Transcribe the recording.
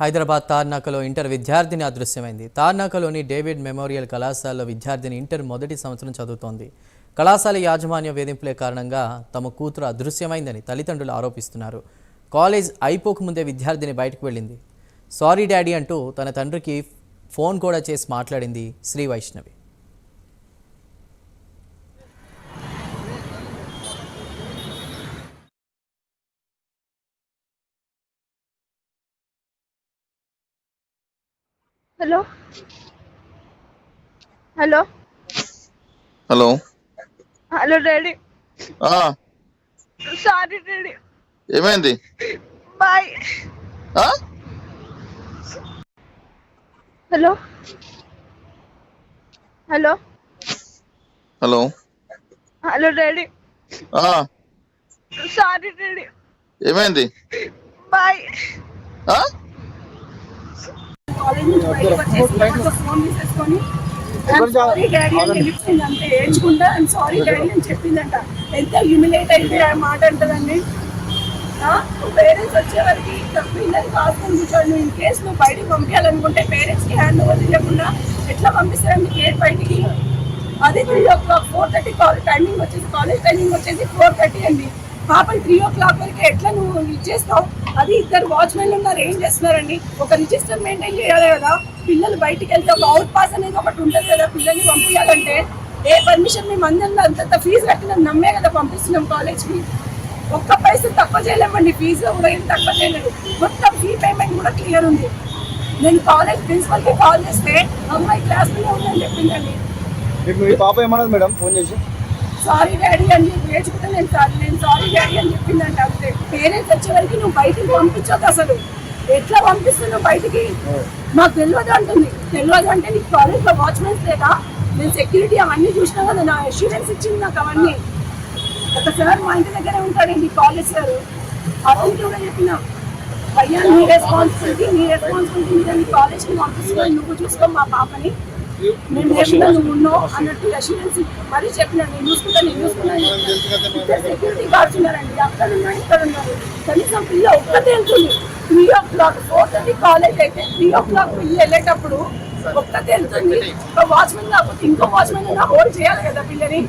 Hyderabad తార్నాకలో inter విద్యార్థిని అదృశ్యమైంది. తార్నాకలోని David memorial కళాశాలలో విద్యార్థిని ఇంటర్ మొదటి సంవత్సరం చదువుతోంది. కళాశాల యాజమాన్య వేధింపులే కారణంగా తమ కూతురు అదృశ్యమైందని తల్లిదండ్రులు ఆరోపిస్తున్నారు. కాలేజ్ అయిపోకముందే విద్యార్థిని బయటకు వెళ్ళింది. సారీ డాడీ అంటూ తన తండ్రికి ఫోన్ కూడా చేసి మాట్లాడింది Shri Vaishnavi. Hello? Hello? Hello? Hello daddy. ఆ. Sorry daddy. ఏమైంది? బాయ్. ఆ? Hello? Hello? Hello? Hello daddy. ఆ. Sorry daddy. ఏమైంది? బాయ్. కాలేజ్ నుంచి బయటకు వచ్చేసి ఎవరితో ఫోన్ తీసేసుకొని సారీ డాడీ అని తెలిసింది అంతే. ఏడ్చుకుంటా సారీ డాడీ అని చెప్పిందంట. ఎంత హ్యూమిలేట్ అయితే ఆ మాట అంటదండి. పేరెంట్స్ వచ్చేవరకు పిల్లలు కాసుకొని కూర్చోండి ఇన్ కేసు నువ్వు బయటకు పంపించాలనుకుంటే పేరెంట్స్కి హ్యాండ్ ఓవర్ చేయకుండా ఎట్లా పంపిస్తారండి గేట్ బయటికి? అది three o'clock four thirty college timing వచ్చేసి కాలేజ్ టైమింగ్ వచ్చేసి ఫోర్ థర్టీ అండి. పాపం త్రీ ఓ క్లాక్ వరకు ఎట్లా నువ్వు ఇచ్చేస్తావు అది ఇద్దరు వాచ్మెన్లు ఉన్నారు ఏం చేస్తున్నారండి? ఒక రిజిస్టర్ మెయింటైన్ చేయాలి కదా? పిల్లలు బయటికి వెళ్తే ఒక అవుట్ పాస్ అనేది ఒకటి ఉంటుంది కదా పిల్లల్ని పంపించాలంటే? ఏ పర్మిషన్ మేము అందరిలో అంతంత ఫీజు కట్టినాం నమ్మే కదా పంపిస్తున్నాం కాలేజ్కి ఒక్క పైసా తక్కువ చేయలేమండి ఫీజు కూడా ఏం తక్కువ చేయలేదు. మొత్తం ఫీ పేమెంట్ కూడా క్లియర్ ఉంది. నేను కాలేజ్ ప్రిన్సిపల్కి కాల్ చేస్తే అమ్మాయి క్లాస్లో ఉందని చెప్పిందండి. పాప ఏమన్నది మేడం? ఫోన్ చేసి. సారీ డాడీ అని చెప్పి నేర్చుకుంటే నేను సారీ నేను సారీ డాడీ అని చెప్పిందంట అంతే పేరెంట్స్ వచ్చే వరకు నువ్వు బయటికి పంపించొద్దు అసలు. ఎట్లా పంపిస్తున్నావు బయటికి? మాకు తెలియదు అంటుంది. తెలియదు అంటే నీకు కాలేజ్లో వాచ్మెన్స్ లేదా? నేను సెక్యూరిటీ అవన్నీ చూసినా కదా నా అష్యూరెన్స్ ఇచ్చింది నాకు అవన్నీ. ఒక సార్ మా ఇంటి దగ్గరే ఉంటాడండి కాలేజ్ సార్ అతనికి కూడా చెప్పిన అయ్యా నీ రెస్పాన్సిబిలిటీ నీ రెస్పాన్సిబిలిటీ మీద నీ కాలేజ్కి పంపిస్తున్నాను నువ్వు చూసుకో మా పాపని. మేము లేకుండా నువ్వు ఉన్నావు అన్నట్టు అష్యూరెన్స్ మరీ చెప్పినా నేను చూసుకుంటా నేను చూసుకున్నాను సెక్యూరిటీ గార్డ్స్ ఉన్నారండి అక్కడ ఉన్నారు ఇక్కడ ఉన్నారు. కనీసం పిల్ల ఒక్కతే వెళ్తుంది three o'clock four thirty college అయితే త్రీ ఓ క్లాక్ పిల్ల వెళ్ళేటప్పుడు ఒక్కతే వెళ్తుంది ఒక వాచ్మెన్ కాకపోతే ఇంకో వాచ్మెన్ హోల్డ్ చేయాలి కదా పిల్లని.